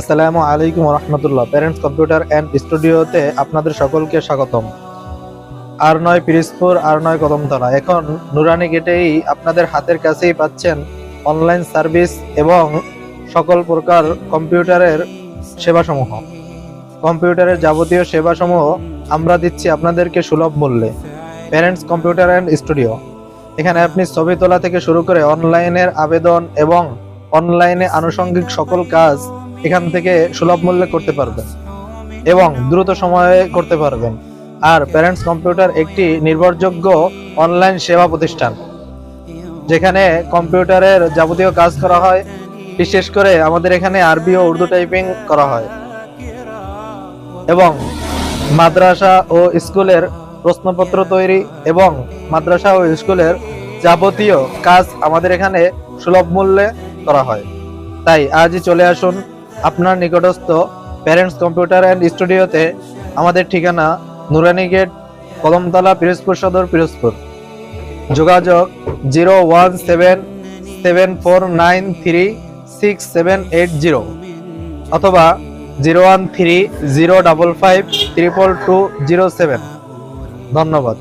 আসসালামু আলাইকুম রহমতুল্লাহ parents computer and স্টুডিওতে আপনাদের সকলকে স্বাগতম। আর নয় পিরিজপুর আর নয় কদমতলা। এখন নুরানি গেটেই আপনাদের হাতের কাছেই পাচ্ছেন অনলাইন সার্ভিস এবং সকল প্রকার কম্পিউটারের সেবাসমূহ। কম্পিউটারের যাবতীয় সেবাসমূহ আমরা দিচ্ছি আপনাদেরকে সুলভ মূল্যে। প্যারেন্টস কম্পিউটার অ্যান্ড স্টুডিও এখানে আপনি ছবি তোলা থেকে শুরু করে অনলাইনের আবেদন এবং অনলাইনে আনুষঙ্গিক সকল কাজ এখান থেকে সুলভ মূল্যে করতে পারবেন এবং দ্রুত সময়ে করতে পারবেন। আর প্যারেন্টস কম্পিউটার একটি নির্ভরযোগ্য অনলাইন সেবা প্রতিষ্ঠান, যেখানে কম্পিউটারের যাবতীয় কাজ করা হয়। বিশেষ করে আমাদের এখানে আরবি ও উর্দু টাইপিং করা হয়। এবং মাদ্রাসা ও স্কুলের প্রশ্নপত্র তৈরি এবং মাদ্রাসা ও স্কুলের যাবতীয় কাজ আমাদের এখানে সুলভ মূল্যে করা হয়। তাই আজই চলে আসুন আপনার নিকটস্থ প্যারেন্টস কম্পিউটার অ্যান্ড স্টুডিওতে আমাদের ঠিকানা নুরানি গেট, কলমতলা, পিরোজপুর সদর, পিরোজপুর। যোগাযোগ zero one seven seven four nine three six seven eight zero অথবা zero one three zero double five triple two zero seven. ধন্যবাদ।